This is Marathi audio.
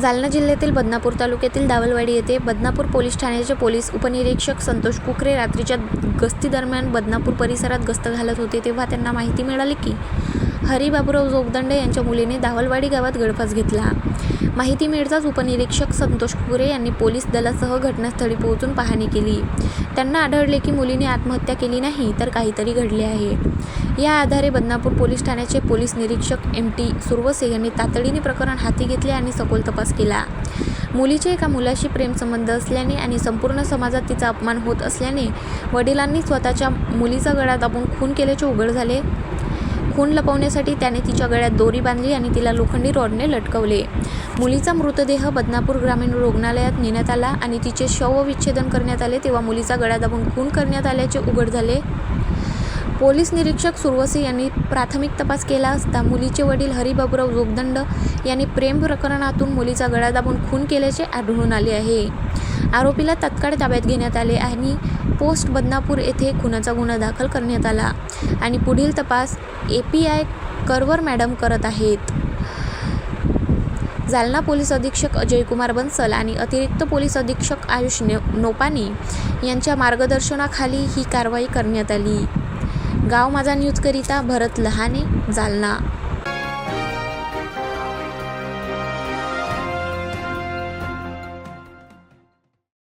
जालना जिल्ह्यातील बदनापूर तालुक्यातील दावलवाडी येथे बदनापूर पोलीस ठाण्याचे पोलीस उपनिरीक्षक संतोष कुकरे रात्रीच्या गस्तीदरम्यान बदनापूर परिसरात गस्त घालत होते तेव्हा त्यांना माहिती मिळाली की हरी बाबूराव जोगदंडे यांच्या मुलीने दावलवाडी गावात गळफास घेतला. माहिती मिळताच उपनिरीक्षक संतोष कुरे यांनी पोलीस दलासह घटनास्थळी पोहोचून पाहणी केली. त्यांना आढळले की मुलीने आत्महत्या केली नाही तर काहीतरी घडले आहे. या आधारे बदनापूर पोलीस ठाण्याचे पोलीस निरीक्षक एम टी सुरवसे यांनी तातडीने प्रकरण हाती घेतले आणि सखोल तपास केला. मुलीचे एका मुलाशी प्रेमसंबंध असल्याने आणि संपूर्ण समाजात तिचा अपमान होत असल्याने वडिलांनी स्वतःच्या मुलीचा गळा दाबून खून केल्याचे उघड झाले. खून लपवण्यासाठी त्याने तिच्या गळ्यात दोरी बांधली आणि तिला लोखंडी रॉडने लटकवले. मुलीचा मृतदेह बदनापूर ग्रामीण रुग्णालयात नेण्यात आला आणि तिचे शवविच्छेदन करण्यात आले तेव्हा मुलीचा गळा दाबून खून करण्यात आल्याचे उघड झाले. पोलीस निरीक्षक सुरवसे यांनी प्राथमिक तपास केला असता मुलीचे वडील हरिबाबूराव जोगदंड यांनी प्रेम प्रकरणातून मुलीचा गळा दाबून खून केल्याचे आढळून आले आहे. आरोपीला तत्काळ ताब्यात घेण्यात आले आणि पोस्ट बदनापूर येथे खुनाचा गुन्हा दाखल करण्यात आला आणि पुढील तपास A P I Karwar madam करत आहेत. जालना पोलीस अधीक्षक अजयकुमार बन्सल आणि अतिरिक्त पोलीस अधीक्षक आयुष ने नोपानी यांच्या मार्गदर्शनाखाली ही कारवाई करण्यात आली. गाव माझा न्यूजकरिता भरत लहाने जालना.